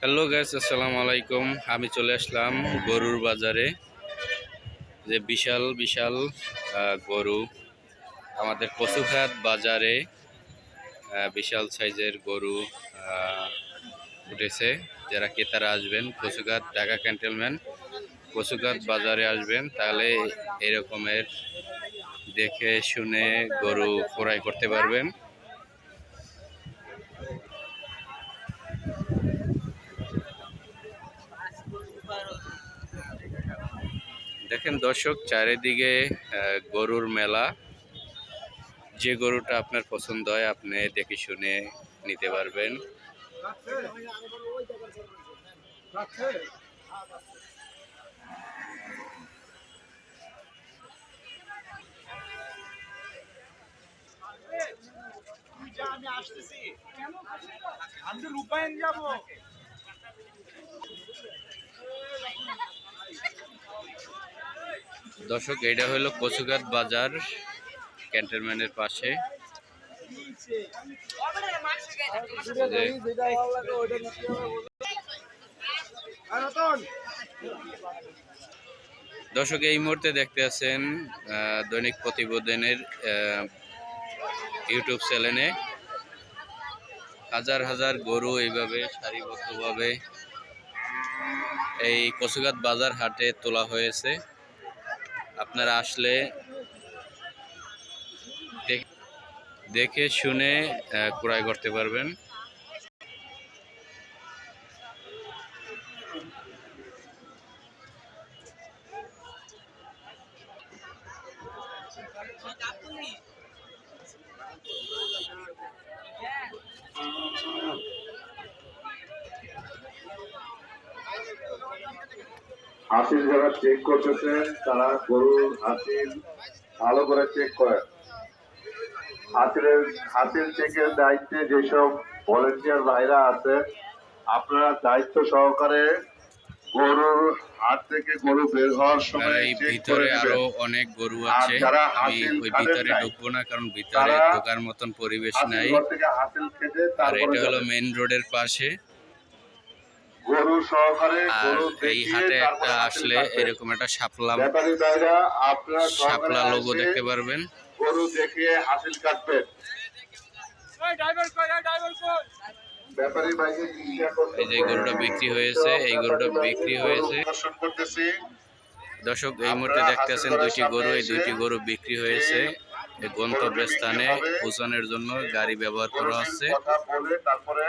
Hello gas আসসালামু আলাইকুম। আমি চলে আসলাম গরুর বাজারে। যে বিশাল বিশাল গরু আমাদের কচুঘাট বাজারে বিশাল সাইজের গরু উঠেছে। যারা ক্রেতারা আসবেন কচুঘাট ঢাকা ক্যান্টেলম্যান কচুঘাট বাজারে আসবেন, তাহলে এরকমের দেখে শুনে গরু ক্রয় করতে পারবেন। দেখেন দর্শক, চারিদিকে গরুর মেলা। যে গরুটা আপনার পছন্দ হয়, আপনি দেখে শুনে নিতে পারবেন। আসতেছি। আমি তো রূপায়ণ যাব। দর্শক এটা হলো কচুঘাট বাজার ক্যান্টনমেন্টের পাশে। দর্শক এই মুহূর্তে দেখতে আছেন আহ, দৈনিক প্রতিবেদনের আহ, ইউটিউব চ্যানেলে। হাজার হাজার গরু এইভাবে সারিবদ্ধভাবে এই কচুঘাট বাজার হাটে তোলা হয়েছে। আপনারা আসলে দেখ- শুনে ক্রয় করতে পারবেন। হাসিল যারা চেক করতেছেন তারা গরুর হাসিল ভালো করে চেক করেন হাসিলের হাসিল চেকের দায়িত্বে যেসব ভলেন্টিয়ার ভাইরা আছে আপনারা দায়িত্ব সহকারে গরুর হাট থেকে গরু বের হওয়ার সময় করে ভিতরে আরও অনেক গরু আছে। আমি ওই ভিতরে ঢুকবো না কারণ ভিতরে ঢোকার মতন পরিবেশ নাই। আর এটা হলো। মেইন রোডের পাশে। গরু সহকারে আর গরু এই হাটে একটা আসলে এরকম একটা শাপলা শাপলা লোগো দেখতে পারবেন। গরু দেখিয়ে হাসিল কাটবেন ড্রাইভার কই ড্রাইভার কই? ব্যাপারী ভাইকে জিজ্ঞাসা করতে এই যে গরুটা বিক্রি হয়েছে এই গরুটা বিক্রি হয়েছে। দর্শক এই মুহূর্তে দেখতে আছেন দুইটি গরু এই দুইটি গরু বিক্রি হয়েছে। এই গন্তব্যস্থানে পৌঁছানোর জন্য গাড়ি ব্যবহার করা হচ্ছে। কথা বলে তারপরে